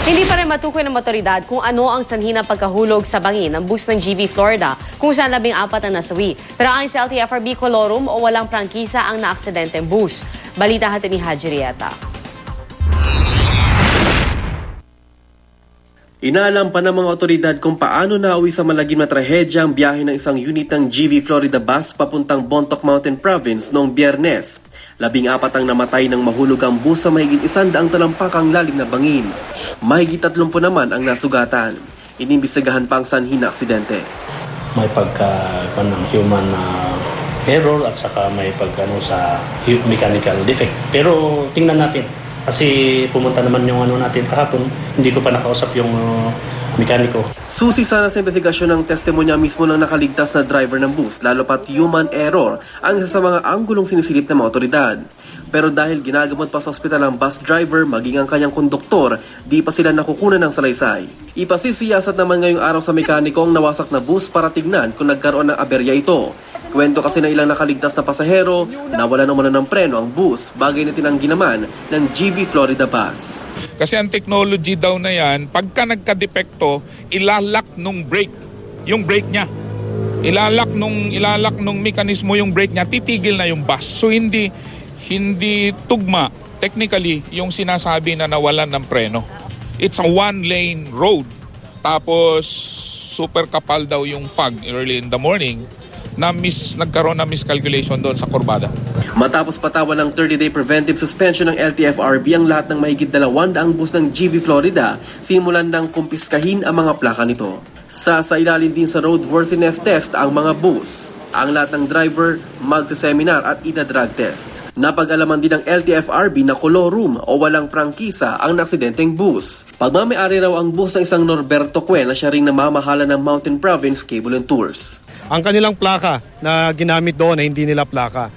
Hindi pa rin matukoy ng motoridad kung ano ang sanhi ng pagkahulog sa bangin ng bus ng GV Florida kung saan labing apat ang nasawi. Pero ayon sa LTFRB Colorum o walang prangkisa ang naaksidenteng bus. Balita hati ni Haji Rieta. Inaalam pa ng mga otoridad kung paano nauwi sa malagim na trahedya ang biyahe ng isang unit ng GV Florida bus papuntang Bontoc Mountain Province noong biyernes. Labing apat ang namatay ng mahulog ang bus sa mahigit isandaang talampakang lalim na bangin. Mahigit tatlumpu naman ang nasugatan. Inimbestigahan pa ang sanhi na aksidente. may pagka ng human uh, error at saka may pagkano sa mechanical defect. Pero tingnan natin kasi pumunta naman yung ano natin kahapon, hindi ko pa nakausap yung uh, mekaniko. Susi sana sa investigasyon ng testimonya mismo ng nakaligtas na driver ng bus, lalo pat human error ang isa sa mga anggulong sinisilip ng mga otoridad. Pero dahil ginagamot pa sa ospital ang bus driver maging ang kanyang konduktor, di pa sila nakukunan ng salaysay. Ipasisiyasat naman ngayong araw sa mekaniko ang nawasak na bus para tignan kung nagkaroon ng aberya ito. Kwento kasi na ilang nakaligtas na pasahero, nawala naman ng preno ang bus, bagay na tinanggi naman ng GV Florida Bus. Kasi ang technology daw na yan, pagka nagka-depekto, ilalak nung brake, yung brake niya. Ilalak nung ilalak nung mekanismo yung brake niya, titigil na yung bus. So hindi hindi tugma technically yung sinasabi na nawalan ng preno. It's a one lane road. Tapos super kapal daw yung fog early in the morning na mis nagkaroon na miscalculation doon sa kurbada. Matapos patawan ng 30-day preventive suspension ng LTFRB ang lahat ng mahigit dalawang daang bus ng GV Florida, simulan ng kumpiskahin ang mga plaka nito. Sa sa ilalim din sa roadworthiness test ang mga bus. Ang lahat ng driver magsiseminar at ida-drug test. Napag-alaman din ng LTFRB na kolorum o walang prangkisa ang naksidenteng bus. Pagmamayari raw ang bus ng isang Norberto Cuen na siya ring namamahala ng Mountain Province Cable and Tours. Ang kanilang plaka na ginamit doon ay hindi nila plaka.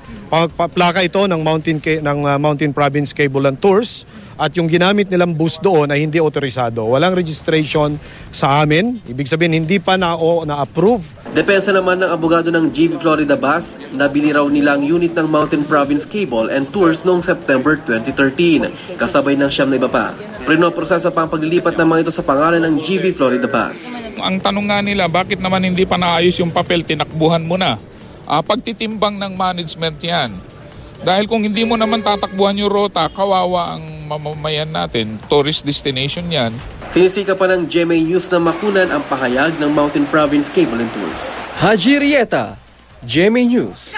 Plaka ito ng Mountain ng uh, Mountain Province Cable and Tours at yung ginamit nilang bus doon ay hindi otorisado. Walang registration sa amin. Ibig sabihin hindi pa na o na-approve Depensa naman ng abogado ng GV Florida Bus, nabili raw nila ang unit ng Mountain Province Cable and Tours noong September 2013, kasabay ng siyam na iba pa. Prinoproseso pa ang paglilipat ng mga ito sa pangalan ng GV Florida Bus. Ang tanong nga nila, bakit naman hindi pa naayos yung papel, tinakbuhan mo na? Ah, pagtitimbang ng management yan. Dahil kung hindi mo naman tatakbuhan yung rota, kawawa ang mamamayan natin. Tourist destination yan. Sinisika pa ng GMA News na makunan ang pahayag ng Mountain Province Cable and Tours. Haji Rieta, GMA News.